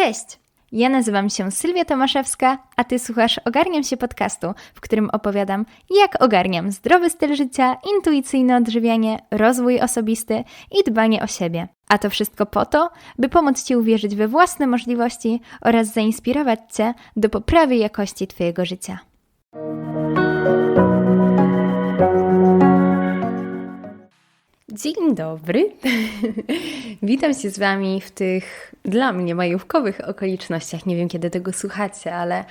Cześć! Ja nazywam się Sylwia Tomaszewska, a ty słuchasz Ogarniam się podcastu, w którym opowiadam, jak ogarniam zdrowy styl życia, intuicyjne odżywianie, rozwój osobisty i dbanie o siebie. A to wszystko po to, by pomóc Ci uwierzyć we własne możliwości oraz zainspirować Cię do poprawy jakości Twojego życia. Dzień dobry. Witam się z Wami w tych dla mnie majówkowych okolicznościach. Nie wiem, kiedy tego słuchacie, ale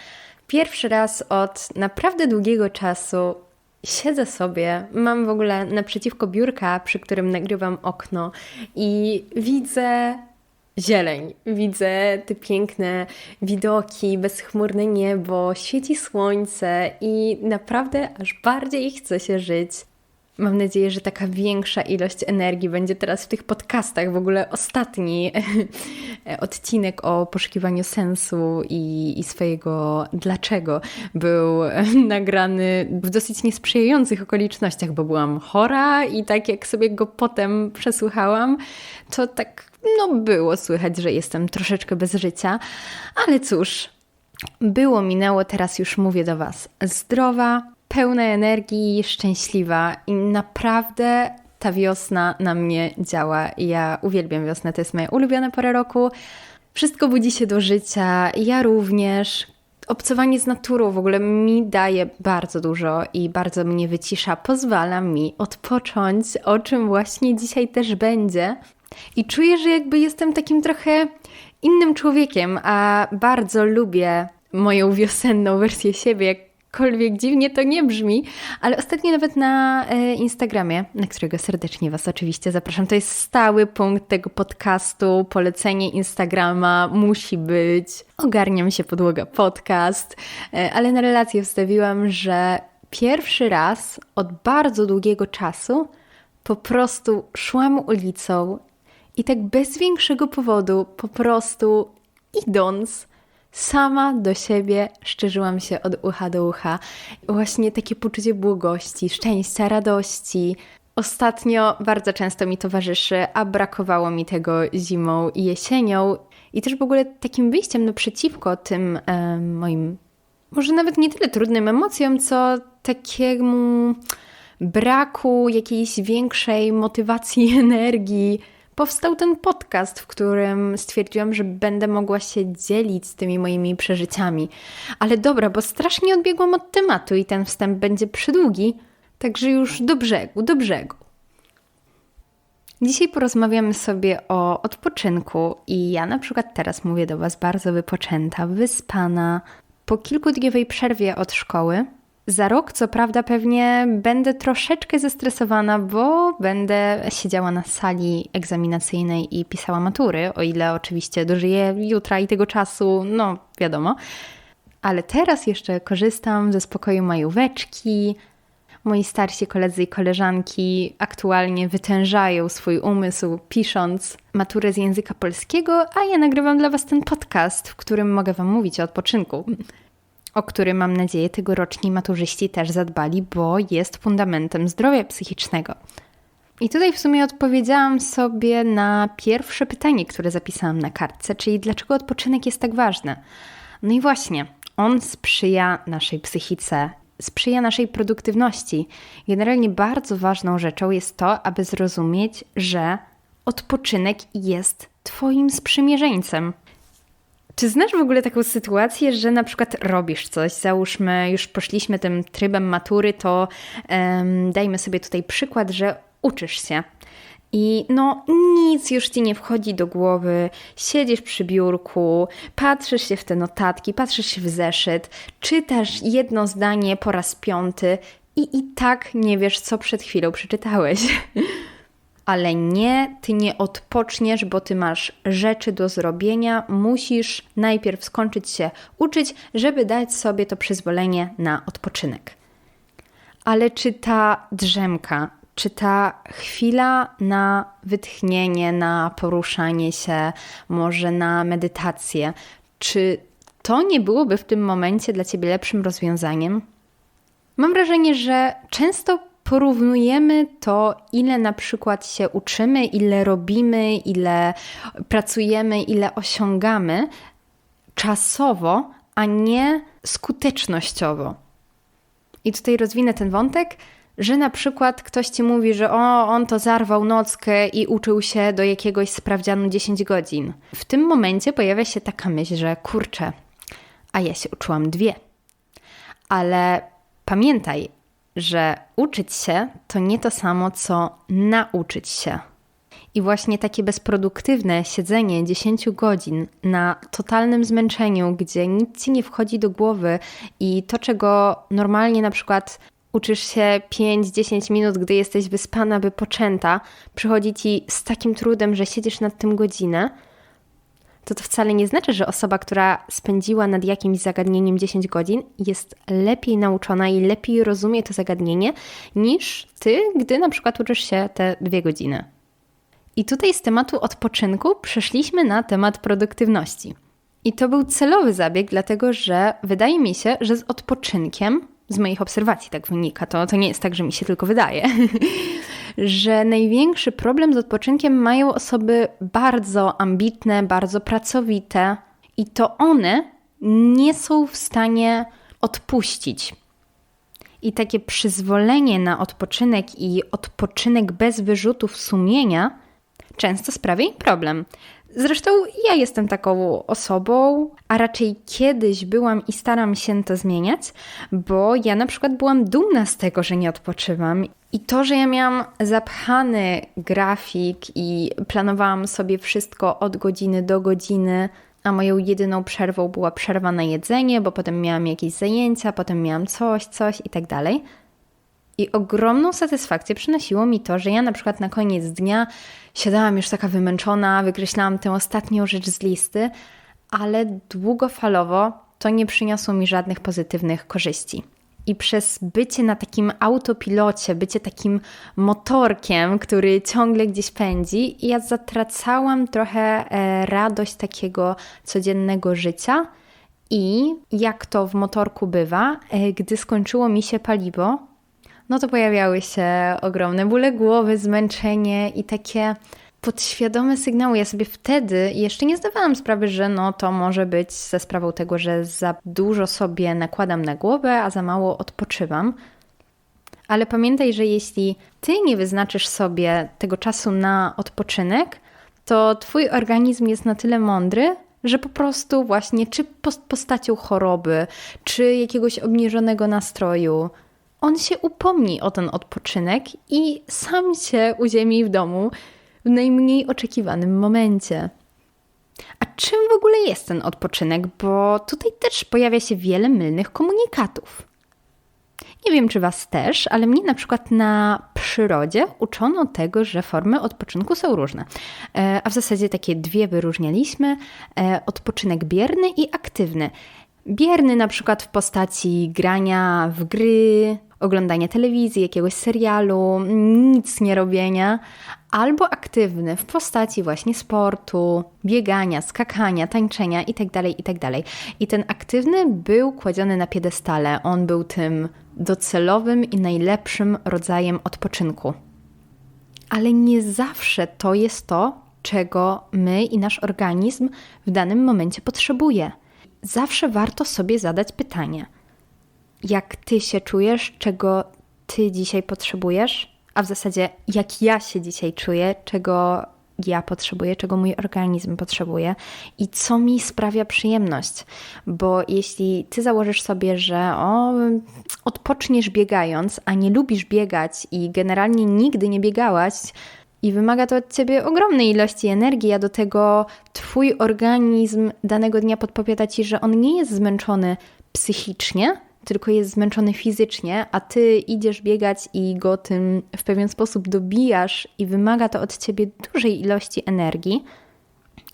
pierwszy raz od naprawdę długiego czasu siedzę sobie, mam w ogóle naprzeciwko biurka, przy którym nagrywam okno i widzę zieleń. Widzę te piękne widoki, bezchmurne niebo, świeci słońce i naprawdę aż bardziej chce się żyć. Mam nadzieję, że taka większa ilość energii będzie teraz w tych podcastach. W ogóle ostatni odcinek o poszukiwaniu sensu i, i swojego dlaczego był nagrany w dosyć niesprzyjających okolicznościach, bo byłam chora i tak jak sobie go potem przesłuchałam, to tak no było słychać, że jestem troszeczkę bez życia, ale cóż, było, minęło, teraz już mówię do Was zdrowa, pełna energii, szczęśliwa i naprawdę ta wiosna na mnie działa. Ja uwielbiam wiosnę, to jest moja ulubiona pora roku. Wszystko budzi się do życia, ja również. Obcowanie z naturą w ogóle mi daje bardzo dużo i bardzo mnie wycisza, pozwala mi odpocząć, o czym właśnie dzisiaj też będzie. I czuję, że jakby jestem takim trochę innym człowiekiem, a bardzo lubię moją wiosenną wersję siebie, jakkolwiek dziwnie to nie brzmi, ale ostatnio nawet na e, Instagramie, na którego serdecznie Was oczywiście zapraszam, to jest stały punkt tego podcastu, polecenie Instagrama musi być, ogarniam się podłoga podcast, e, ale na relację wstawiłam, że pierwszy raz od bardzo długiego czasu po prostu szłam ulicą i tak bez większego powodu, po prostu idąc, sama do siebie szczerzyłam się od ucha do ucha. Właśnie takie poczucie błogości, szczęścia, radości. Ostatnio bardzo często mi towarzyszy, a brakowało mi tego zimą i jesienią. I też w ogóle takim wyjściem naprzeciwko tym e, moim, może nawet nie tyle trudnym emocjom, co takiemu braku jakiejś większej motywacji, energii powstał ten podcast, w którym stwierdziłam, że będę mogła się dzielić z tymi moimi przeżyciami. Ale dobra, bo strasznie odbiegłam od tematu i ten wstęp będzie przydługi, także już do brzegu, do brzegu. Dzisiaj porozmawiamy sobie o odpoczynku i ja na przykład teraz mówię do Was bardzo wypoczęta, wyspana, po kilkudniowej przerwie od szkoły – za rok, co prawda, pewnie będę troszeczkę zestresowana, bo będę siedziała na sali egzaminacyjnej i pisała matury, o ile oczywiście dożyję jutra i tego czasu, no wiadomo. Ale teraz jeszcze korzystam ze spokoju majóweczki. Moi starsi koledzy i koleżanki aktualnie wytężają swój umysł, pisząc maturę z języka polskiego, a ja nagrywam dla Was ten podcast, w którym mogę Wam mówić o odpoczynku o który mam nadzieję tegoroczni maturzyści też zadbali, bo jest fundamentem zdrowia psychicznego. I tutaj w sumie odpowiedziałam sobie na pierwsze pytanie, które zapisałam na kartce, czyli dlaczego odpoczynek jest tak ważny. No i właśnie, on sprzyja naszej psychice, sprzyja naszej produktywności. Generalnie bardzo ważną rzeczą jest to, aby zrozumieć, że odpoczynek jest Twoim sprzymierzeńcem. Czy znasz w ogóle taką sytuację, że na przykład robisz coś, załóżmy, już poszliśmy tym trybem matury, to um, dajmy sobie tutaj przykład, że uczysz się. I no, nic już ci nie wchodzi do głowy, siedzisz przy biurku, patrzysz się w te notatki, patrzysz się w zeszyt, czytasz jedno zdanie po raz piąty i i tak nie wiesz, co przed chwilą przeczytałeś. ale nie, ty nie odpoczniesz, bo ty masz rzeczy do zrobienia, musisz najpierw skończyć się uczyć, żeby dać sobie to przyzwolenie na odpoczynek. Ale czy ta drzemka, czy ta chwila na wytchnienie, na poruszanie się, może na medytację, czy to nie byłoby w tym momencie dla ciebie lepszym rozwiązaniem? Mam wrażenie, że często porównujemy to, ile na przykład się uczymy, ile robimy, ile pracujemy, ile osiągamy, czasowo, a nie skutecznościowo. I tutaj rozwinę ten wątek, że na przykład ktoś ci mówi, że o, on to zarwał nockę i uczył się do jakiegoś sprawdzianu 10 godzin. W tym momencie pojawia się taka myśl, że kurczę, a ja się uczyłam dwie. Ale pamiętaj, że uczyć się to nie to samo, co nauczyć się. I właśnie takie bezproduktywne siedzenie 10 godzin na totalnym zmęczeniu, gdzie nic ci nie wchodzi do głowy i to, czego normalnie na przykład uczysz się 5-10 minut, gdy jesteś wyspana, wypoczęta, przychodzi ci z takim trudem, że siedzisz nad tym godzinę, to to wcale nie znaczy, że osoba, która spędziła nad jakimś zagadnieniem 10 godzin, jest lepiej nauczona i lepiej rozumie to zagadnienie niż ty, gdy na przykład uczysz się te dwie godziny. I tutaj z tematu odpoczynku przeszliśmy na temat produktywności. I to był celowy zabieg, dlatego że wydaje mi się, że z odpoczynkiem, z moich obserwacji tak wynika, to, to nie jest tak, że mi się tylko wydaje, że największy problem z odpoczynkiem mają osoby bardzo ambitne, bardzo pracowite, i to one nie są w stanie odpuścić. I takie przyzwolenie na odpoczynek i odpoczynek bez wyrzutów sumienia często sprawia im problem. Zresztą ja jestem taką osobą, a raczej kiedyś byłam i staram się to zmieniać, bo ja na przykład byłam dumna z tego, że nie odpoczywam. I to, że ja miałam zapchany grafik i planowałam sobie wszystko od godziny do godziny, a moją jedyną przerwą była przerwa na jedzenie, bo potem miałam jakieś zajęcia, potem miałam coś, coś i tak dalej. I ogromną satysfakcję przynosiło mi to, że ja na przykład na koniec dnia siadałam już taka wymęczona, wykreślałam tę ostatnią rzecz z listy, ale długofalowo to nie przyniosło mi żadnych pozytywnych korzyści. I przez bycie na takim autopilocie, bycie takim motorkiem, który ciągle gdzieś pędzi, ja zatracałam trochę e, radość takiego codziennego życia. I jak to w motorku bywa, e, gdy skończyło mi się paliwo, no to pojawiały się ogromne bóle głowy, zmęczenie i takie podświadome sygnały. Ja sobie wtedy jeszcze nie zdawałam sprawy, że no to może być ze sprawą tego, że za dużo sobie nakładam na głowę, a za mało odpoczywam. Ale pamiętaj, że jeśli ty nie wyznaczysz sobie tego czasu na odpoczynek, to twój organizm jest na tyle mądry, że po prostu właśnie czy postacią choroby, czy jakiegoś obniżonego nastroju, on się upomni o ten odpoczynek i sam się uziemi w domu w najmniej oczekiwanym momencie. A czym w ogóle jest ten odpoczynek? Bo tutaj też pojawia się wiele mylnych komunikatów. Nie wiem, czy Was też, ale mnie na przykład na przyrodzie uczono tego, że formy odpoczynku są różne. E, a w zasadzie takie dwie wyróżnialiśmy: e, odpoczynek bierny i aktywny. Bierny na przykład w postaci grania w gry, oglądania telewizji, jakiegoś serialu, nic nie robienia, albo aktywny w postaci właśnie sportu, biegania, skakania, tańczenia itd., tak itd. Tak I ten aktywny był kładziony na piedestale. On był tym docelowym i najlepszym rodzajem odpoczynku. Ale nie zawsze to jest to, czego my i nasz organizm w danym momencie potrzebuje. Zawsze warto sobie zadać pytanie – jak ty się czujesz, czego ty dzisiaj potrzebujesz, a w zasadzie jak ja się dzisiaj czuję, czego ja potrzebuję, czego mój organizm potrzebuje i co mi sprawia przyjemność. Bo jeśli ty założysz sobie, że o, odpoczniesz biegając, a nie lubisz biegać i generalnie nigdy nie biegałaś, i wymaga to od ciebie ogromnej ilości energii, a do tego twój organizm danego dnia podpowiada ci, że on nie jest zmęczony psychicznie, tylko jest zmęczony fizycznie, a ty idziesz biegać i go tym w pewien sposób dobijasz i wymaga to od ciebie dużej ilości energii.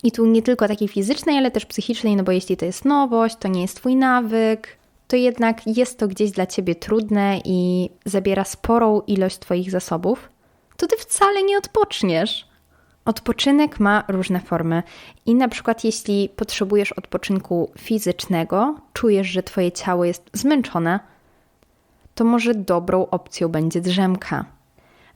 I tu nie tylko takiej fizycznej, ale też psychicznej, no bo jeśli to jest nowość, to nie jest twój nawyk, to jednak jest to gdzieś dla ciebie trudne i zabiera sporą ilość twoich zasobów, to ty wcale nie odpoczniesz. Odpoczynek ma różne formy i na przykład jeśli potrzebujesz odpoczynku fizycznego, czujesz, że twoje ciało jest zmęczone, to może dobrą opcją będzie drzemka.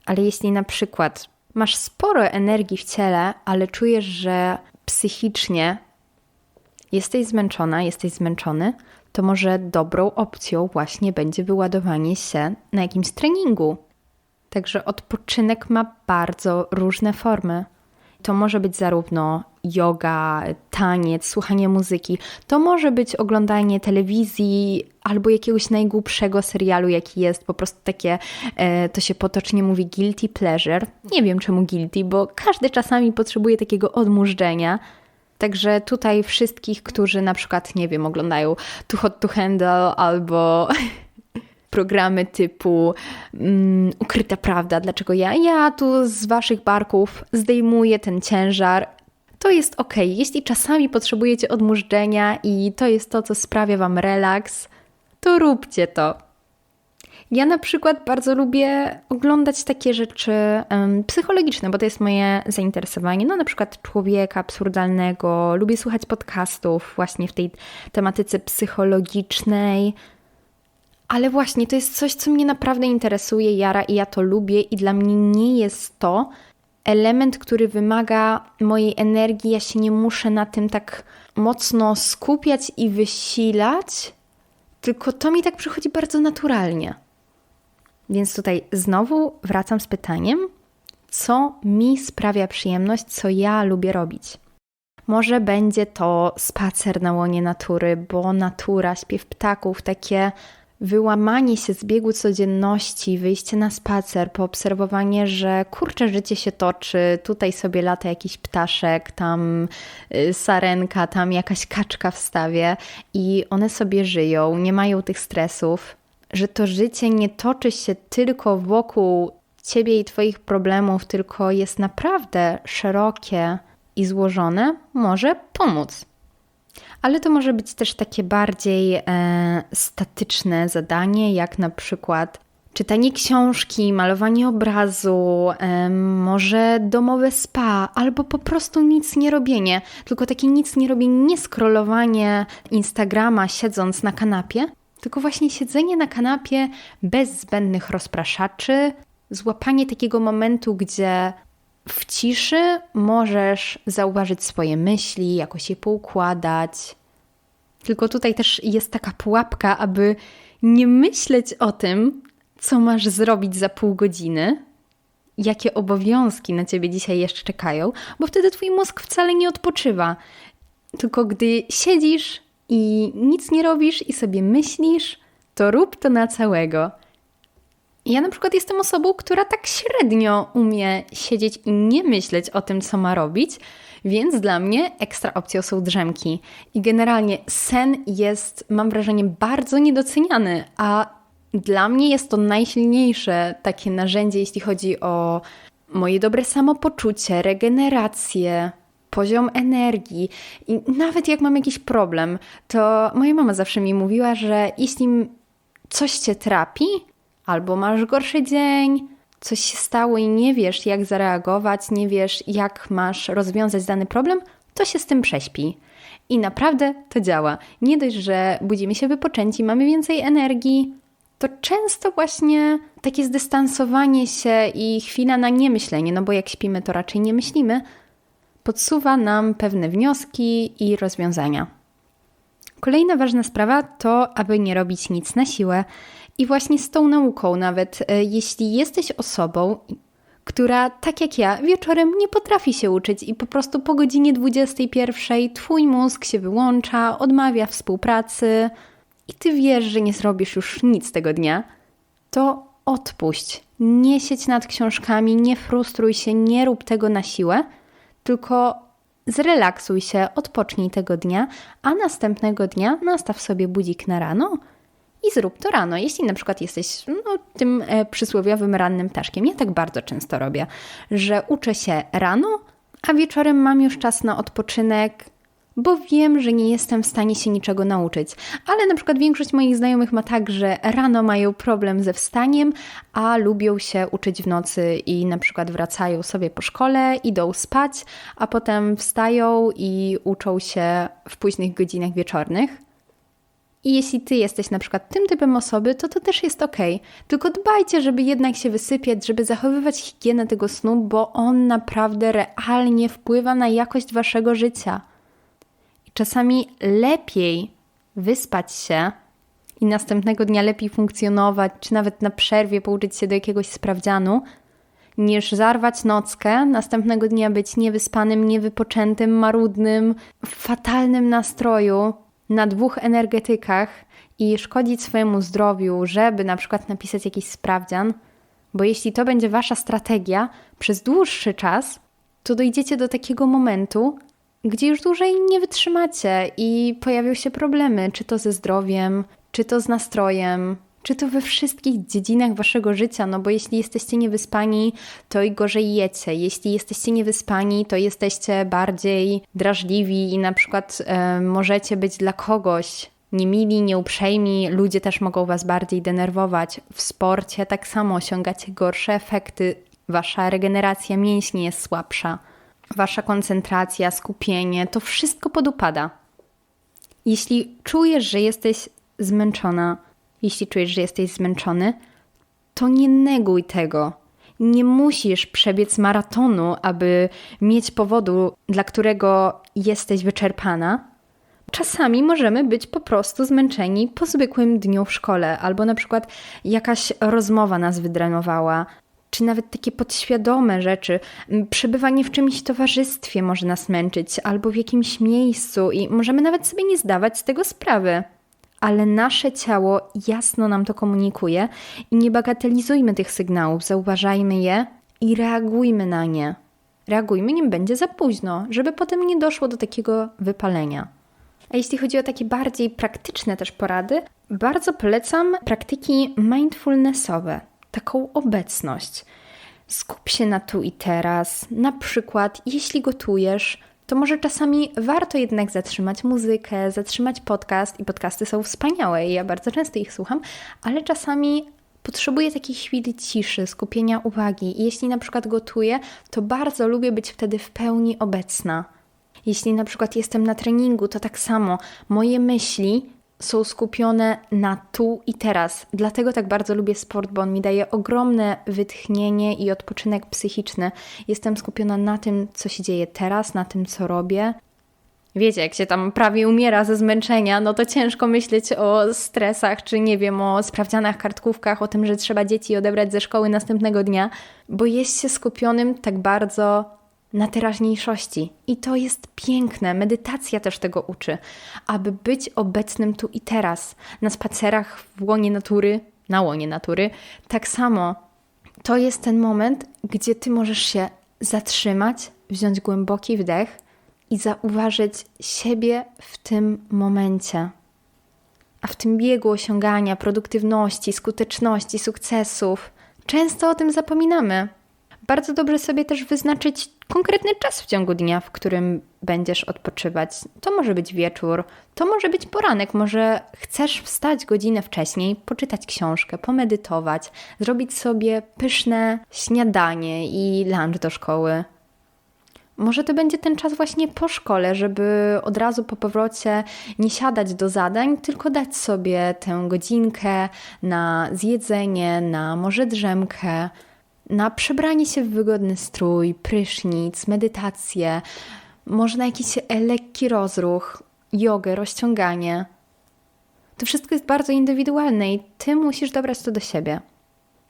Ale jeśli na przykład masz sporo energii w ciele, ale czujesz, że psychicznie jesteś zmęczona, jesteś zmęczony, to może dobrą opcją właśnie będzie wyładowanie się na jakimś treningu. Także odpoczynek ma bardzo różne formy. To może być zarówno yoga, taniec, słuchanie muzyki, to może być oglądanie telewizji albo jakiegoś najgłupszego serialu, jaki jest, po prostu takie, e, to się potocznie mówi guilty pleasure. Nie wiem czemu guilty, bo każdy czasami potrzebuje takiego odmurzenia. Także tutaj wszystkich, którzy na przykład, nie wiem, oglądają Too Hot to Handle albo programy typu um, Ukryta Prawda, dlaczego ja, ja tu z waszych barków zdejmuję ten ciężar. To jest ok, jeśli czasami potrzebujecie odmurzenia i to jest to, co sprawia wam relaks, to róbcie to. Ja na przykład bardzo lubię oglądać takie rzeczy um, psychologiczne, bo to jest moje zainteresowanie. No na przykład człowieka absurdalnego, lubię słuchać podcastów właśnie w tej tematyce psychologicznej. Ale właśnie to jest coś, co mnie naprawdę interesuje, jara i ja to lubię i dla mnie nie jest to element, który wymaga mojej energii. Ja się nie muszę na tym tak mocno skupiać i wysilać, tylko to mi tak przychodzi bardzo naturalnie. Więc tutaj znowu wracam z pytaniem, co mi sprawia przyjemność, co ja lubię robić. Może będzie to spacer na łonie natury, bo natura, śpiew ptaków, takie wyłamanie się z biegu codzienności, wyjście na spacer, poobserwowanie, że kurcze życie się toczy, tutaj sobie lata jakiś ptaszek, tam y, sarenka, tam jakaś kaczka w stawie i one sobie żyją, nie mają tych stresów, że to życie nie toczy się tylko wokół ciebie i twoich problemów, tylko jest naprawdę szerokie i złożone, może pomóc. Ale to może być też takie bardziej e, statyczne zadanie, jak na przykład czytanie książki, malowanie obrazu, e, może domowe spa, albo po prostu nic nie robienie. Tylko takie nic nie robienie, nie scrollowanie Instagrama siedząc na kanapie, tylko właśnie siedzenie na kanapie bez zbędnych rozpraszaczy, złapanie takiego momentu, gdzie w ciszy możesz zauważyć swoje myśli, jakoś je poukładać. Tylko tutaj też jest taka pułapka, aby nie myśleć o tym, co masz zrobić za pół godziny, jakie obowiązki na ciebie dzisiaj jeszcze czekają, bo wtedy twój mózg wcale nie odpoczywa. Tylko gdy siedzisz i nic nie robisz i sobie myślisz, to rób to na całego. Ja na przykład jestem osobą, która tak średnio umie siedzieć i nie myśleć o tym, co ma robić, więc dla mnie ekstra opcją są drzemki. I generalnie sen jest, mam wrażenie, bardzo niedoceniany, a dla mnie jest to najsilniejsze takie narzędzie, jeśli chodzi o moje dobre samopoczucie, regenerację, poziom energii. I nawet jak mam jakiś problem, to moja mama zawsze mi mówiła, że jeśli coś cię trapi, albo masz gorszy dzień, coś się stało i nie wiesz, jak zareagować, nie wiesz, jak masz rozwiązać dany problem, to się z tym prześpi. I naprawdę to działa. Nie dość, że budzimy się wypoczęci, mamy więcej energii, to często właśnie takie zdystansowanie się i chwila na niemyślenie, no bo jak śpimy, to raczej nie myślimy, podsuwa nam pewne wnioski i rozwiązania. Kolejna ważna sprawa to, aby nie robić nic na siłę. I właśnie z tą nauką, nawet e, jeśli jesteś osobą, która tak jak ja wieczorem nie potrafi się uczyć i po prostu po godzinie 21 twój mózg się wyłącza, odmawia współpracy i ty wiesz, że nie zrobisz już nic tego dnia, to odpuść. Nie siedź nad książkami, nie frustruj się, nie rób tego na siłę, tylko zrelaksuj się, odpocznij tego dnia, a następnego dnia nastaw sobie budzik na rano i zrób to rano. Jeśli na przykład jesteś no, tym e, przysłowiowym rannym ptaszkiem, ja tak bardzo często robię, że uczę się rano, a wieczorem mam już czas na odpoczynek, bo wiem, że nie jestem w stanie się niczego nauczyć. Ale na przykład większość moich znajomych ma tak, że rano mają problem ze wstaniem, a lubią się uczyć w nocy i na przykład wracają sobie po szkole, idą spać, a potem wstają i uczą się w późnych godzinach wieczornych. I jeśli ty jesteś na przykład tym typem osoby, to to też jest ok. Tylko dbajcie, żeby jednak się wysypiać, żeby zachowywać higienę tego snu, bo on naprawdę realnie wpływa na jakość waszego życia. Czasami lepiej wyspać się i następnego dnia lepiej funkcjonować, czy nawet na przerwie pouczyć się do jakiegoś sprawdzianu, niż zarwać nockę, następnego dnia być niewyspanym, niewypoczętym, marudnym, w fatalnym nastroju, na dwóch energetykach i szkodzić swojemu zdrowiu, żeby na przykład napisać jakiś sprawdzian, bo jeśli to będzie wasza strategia przez dłuższy czas, to dojdziecie do takiego momentu, gdzie już dłużej nie wytrzymacie i pojawią się problemy, czy to ze zdrowiem, czy to z nastrojem, czy to we wszystkich dziedzinach waszego życia, no bo jeśli jesteście niewyspani, to i gorzej jecie. Jeśli jesteście niewyspani, to jesteście bardziej drażliwi i na przykład e, możecie być dla kogoś niemili, nieuprzejmi, ludzie też mogą was bardziej denerwować. W sporcie tak samo osiągacie gorsze efekty, wasza regeneracja mięśni jest słabsza, wasza koncentracja, skupienie, to wszystko podupada. Jeśli czujesz, że jesteś zmęczona, jeśli czujesz, że jesteś zmęczony, to nie neguj tego. Nie musisz przebiec maratonu, aby mieć powodu, dla którego jesteś wyczerpana. Czasami możemy być po prostu zmęczeni po zwykłym dniu w szkole, albo na przykład jakaś rozmowa nas wydrenowała, czy nawet takie podświadome rzeczy. Przebywanie w czymś towarzystwie może nas męczyć, albo w jakimś miejscu, i możemy nawet sobie nie zdawać z tego sprawy ale nasze ciało jasno nam to komunikuje i nie bagatelizujmy tych sygnałów, zauważajmy je i reagujmy na nie. Reagujmy, nim będzie za późno, żeby potem nie doszło do takiego wypalenia. A jeśli chodzi o takie bardziej praktyczne też porady, bardzo polecam praktyki mindfulnessowe, taką obecność. Skup się na tu i teraz. Na przykład, jeśli gotujesz, to może czasami warto jednak zatrzymać muzykę, zatrzymać podcast i podcasty są wspaniałe i ja bardzo często ich słucham, ale czasami potrzebuję takiej chwili ciszy, skupienia uwagi i jeśli na przykład gotuję, to bardzo lubię być wtedy w pełni obecna. Jeśli na przykład jestem na treningu, to tak samo moje myśli są skupione na tu i teraz. Dlatego tak bardzo lubię sport, bo on mi daje ogromne wytchnienie i odpoczynek psychiczny. Jestem skupiona na tym, co się dzieje teraz, na tym, co robię. Wiecie, jak się tam prawie umiera ze zmęczenia, no to ciężko myśleć o stresach, czy nie wiem, o sprawdzianach, kartkówkach, o tym, że trzeba dzieci odebrać ze szkoły następnego dnia, bo jest się skupionym tak bardzo na teraźniejszości. I to jest piękne. Medytacja też tego uczy, aby być obecnym tu i teraz, na spacerach w łonie natury, na łonie natury. Tak samo to jest ten moment, gdzie ty możesz się zatrzymać, wziąć głęboki wdech i zauważyć siebie w tym momencie. A w tym biegu osiągania produktywności, skuteczności, sukcesów, często o tym zapominamy. Bardzo dobrze sobie też wyznaczyć konkretny czas w ciągu dnia, w którym będziesz odpoczywać. To może być wieczór, to może być poranek, może chcesz wstać godzinę wcześniej, poczytać książkę, pomedytować, zrobić sobie pyszne śniadanie i lunch do szkoły. Może to będzie ten czas właśnie po szkole, żeby od razu po powrocie nie siadać do zadań, tylko dać sobie tę godzinkę na zjedzenie, na może drzemkę, na przebranie się w wygodny strój, prysznic, medytację, może na jakiś lekki rozruch, jogę, rozciąganie. To wszystko jest bardzo indywidualne i ty musisz dobrać to do siebie.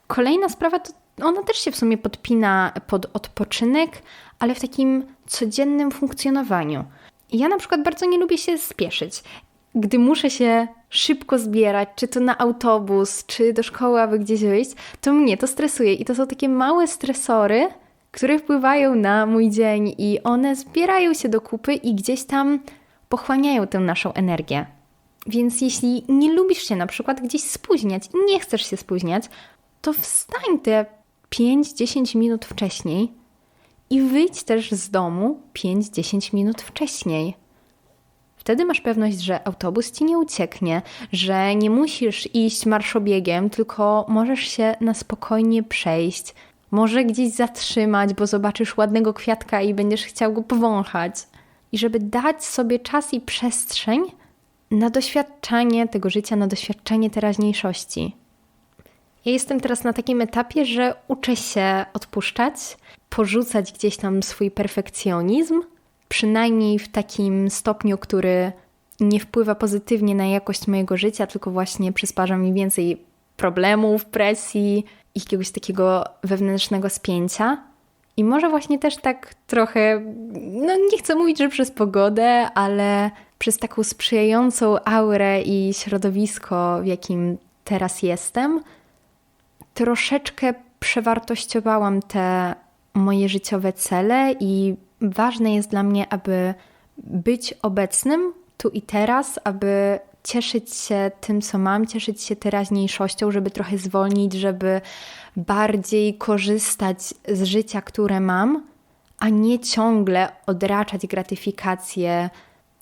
Kolejna sprawa to ona też się w sumie podpina pod odpoczynek, ale w takim codziennym funkcjonowaniu. Ja na przykład bardzo nie lubię się spieszyć gdy muszę się szybko zbierać, czy to na autobus, czy do szkoły, aby gdzieś wyjść, to mnie to stresuje. I to są takie małe stresory, które wpływają na mój dzień i one zbierają się do kupy i gdzieś tam pochłaniają tę naszą energię. Więc jeśli nie lubisz się na przykład gdzieś spóźniać i nie chcesz się spóźniać, to wstań te 5-10 minut wcześniej i wyjdź też z domu 5-10 minut wcześniej. Wtedy masz pewność, że autobus ci nie ucieknie, że nie musisz iść marszobiegiem, tylko możesz się na spokojnie przejść. Może gdzieś zatrzymać, bo zobaczysz ładnego kwiatka i będziesz chciał go powąchać. I żeby dać sobie czas i przestrzeń na doświadczanie tego życia, na doświadczenie teraźniejszości. Ja jestem teraz na takim etapie, że uczę się odpuszczać, porzucać gdzieś tam swój perfekcjonizm przynajmniej w takim stopniu, który nie wpływa pozytywnie na jakość mojego życia, tylko właśnie przysparza mi więcej problemów, presji, jakiegoś takiego wewnętrznego spięcia. I może właśnie też tak trochę, no nie chcę mówić, że przez pogodę, ale przez taką sprzyjającą aurę i środowisko, w jakim teraz jestem, troszeczkę przewartościowałam te moje życiowe cele i ważne jest dla mnie, aby być obecnym tu i teraz, aby cieszyć się tym, co mam, cieszyć się teraźniejszością, żeby trochę zwolnić, żeby bardziej korzystać z życia, które mam, a nie ciągle odraczać gratyfikację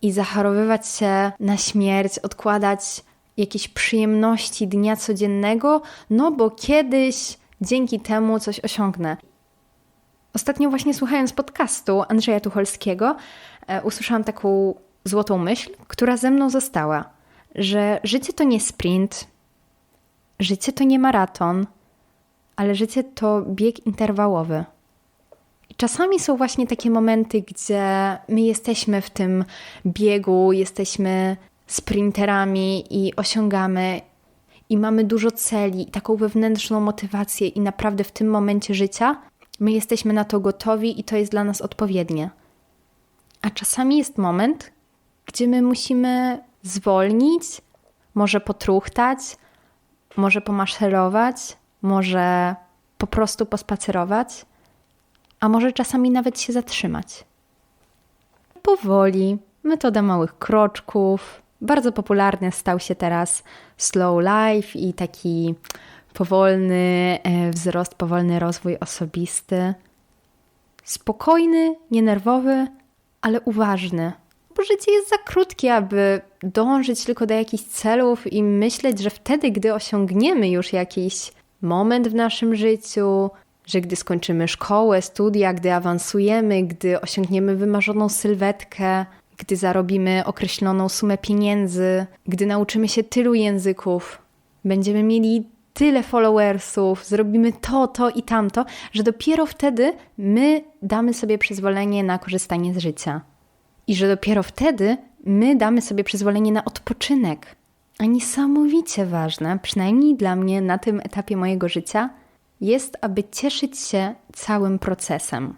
i zachorowywać się na śmierć, odkładać jakieś przyjemności dnia codziennego, no bo kiedyś dzięki temu coś osiągnę. Ostatnio właśnie słuchając podcastu Andrzeja Tucholskiego, e, usłyszałam taką złotą myśl, która ze mną została, że życie to nie sprint, życie to nie maraton, ale życie to bieg interwałowy. Czasami są właśnie takie momenty, gdzie my jesteśmy w tym biegu, jesteśmy sprinterami i osiągamy i mamy dużo celi, taką wewnętrzną motywację, i naprawdę w tym momencie życia my jesteśmy na to gotowi i to jest dla nas odpowiednie. A czasami jest moment, gdzie my musimy zwolnić, może potruchtać, może pomaszerować, może po prostu pospacerować, a może czasami nawet się zatrzymać. Powoli, metoda małych kroczków. Bardzo popularny stał się teraz slow life i taki powolny e, wzrost, powolny rozwój osobisty. Spokojny, nienerwowy, ale uważny. Bo życie jest za krótkie, aby dążyć tylko do jakichś celów i myśleć, że wtedy, gdy osiągniemy już jakiś moment w naszym życiu, że gdy skończymy szkołę, studia, gdy awansujemy, gdy osiągniemy wymarzoną sylwetkę, gdy zarobimy określoną sumę pieniędzy, gdy nauczymy się tylu języków, będziemy mieli tyle followersów, zrobimy to, to i tamto, że dopiero wtedy my damy sobie przyzwolenie na korzystanie z życia. I że dopiero wtedy my damy sobie przyzwolenie na odpoczynek. A niesamowicie ważne, przynajmniej dla mnie na tym etapie mojego życia, jest, aby cieszyć się całym procesem.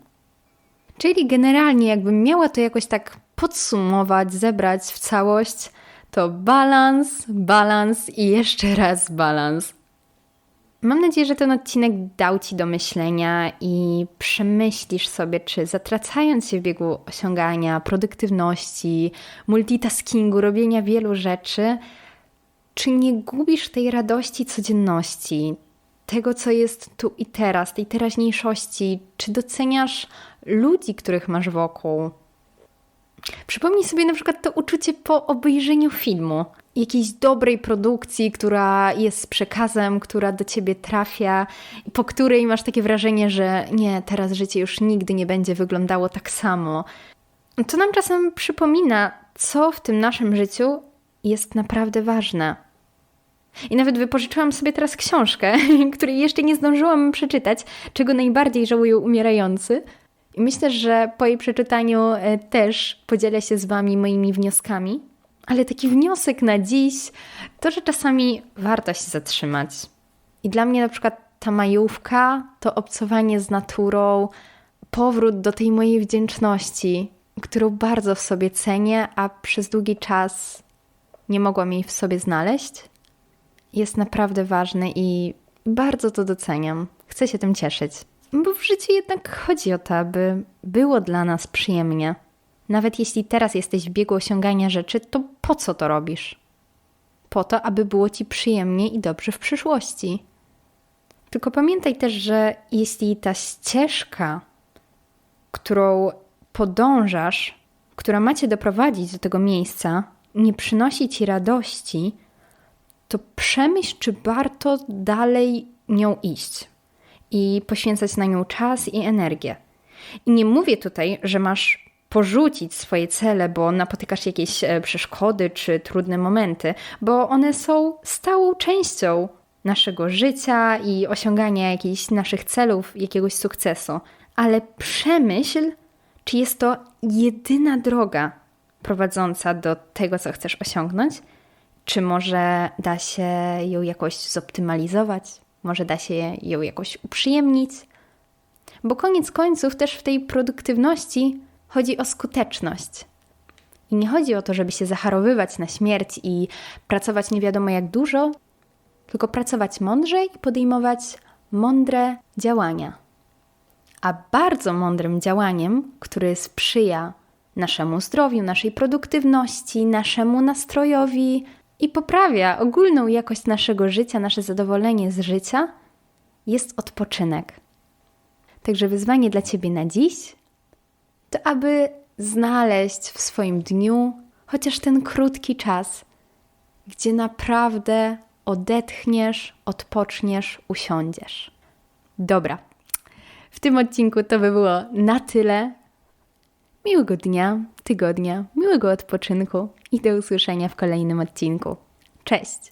Czyli generalnie, jakbym miała to jakoś tak podsumować, zebrać w całość, to balans, balans i jeszcze raz balans. Mam nadzieję, że ten odcinek dał Ci do myślenia i przemyślisz sobie, czy zatracając się w biegu osiągania produktywności, multitaskingu, robienia wielu rzeczy, czy nie gubisz tej radości codzienności, tego, co jest tu i teraz, tej teraźniejszości? Czy doceniasz ludzi, których masz wokół? Przypomnij sobie na przykład to uczucie po obejrzeniu filmu, jakiejś dobrej produkcji, która jest przekazem, która do ciebie trafia, po której masz takie wrażenie, że nie, teraz życie już nigdy nie będzie wyglądało tak samo. To nam czasem przypomina, co w tym naszym życiu jest naprawdę ważne. I nawet wypożyczyłam sobie teraz książkę, której jeszcze nie zdążyłam przeczytać, czego najbardziej żałują umierający. I myślę, że po jej przeczytaniu e, też podzielę się z Wami moimi wnioskami. Ale taki wniosek na dziś to, że czasami warto się zatrzymać. I dla mnie na przykład ta majówka, to obcowanie z naturą, powrót do tej mojej wdzięczności, którą bardzo w sobie cenię, a przez długi czas nie mogłam jej w sobie znaleźć jest naprawdę ważny i bardzo to doceniam. Chcę się tym cieszyć. Bo w życiu jednak chodzi o to, aby było dla nas przyjemnie. Nawet jeśli teraz jesteś w biegu osiągania rzeczy, to po co to robisz? Po to, aby było ci przyjemnie i dobrze w przyszłości. Tylko pamiętaj też, że jeśli ta ścieżka, którą podążasz, która macie doprowadzić do tego miejsca, nie przynosi ci radości, to przemyśl, czy warto dalej nią iść i poświęcać na nią czas i energię. I nie mówię tutaj, że masz porzucić swoje cele, bo napotykasz jakieś e, przeszkody czy trudne momenty, bo one są stałą częścią naszego życia i osiągania jakichś naszych celów, jakiegoś sukcesu. Ale przemyśl, Czy jest to jedyna droga prowadząca do tego, co chcesz osiągnąć? Czy może da się ją jakoś zoptymalizować? Może da się ją jakoś uprzyjemnić? Bo koniec końców też w tej produktywności chodzi o skuteczność. I nie chodzi o to, żeby się zacharowywać na śmierć i pracować nie wiadomo jak dużo, tylko pracować mądrzej i podejmować mądre działania. A bardzo mądrym działaniem, które sprzyja naszemu zdrowiu, naszej produktywności, naszemu nastrojowi i poprawia ogólną jakość naszego życia, nasze zadowolenie z życia, jest odpoczynek. Także wyzwanie dla Ciebie na dziś to, aby znaleźć w swoim dniu chociaż ten krótki czas, gdzie naprawdę odetchniesz, odpoczniesz, usiądziesz. Dobra, w tym odcinku to by było na tyle. Miłego dnia, tygodnia, miłego odpoczynku i do usłyszenia w kolejnym odcinku. Cześć!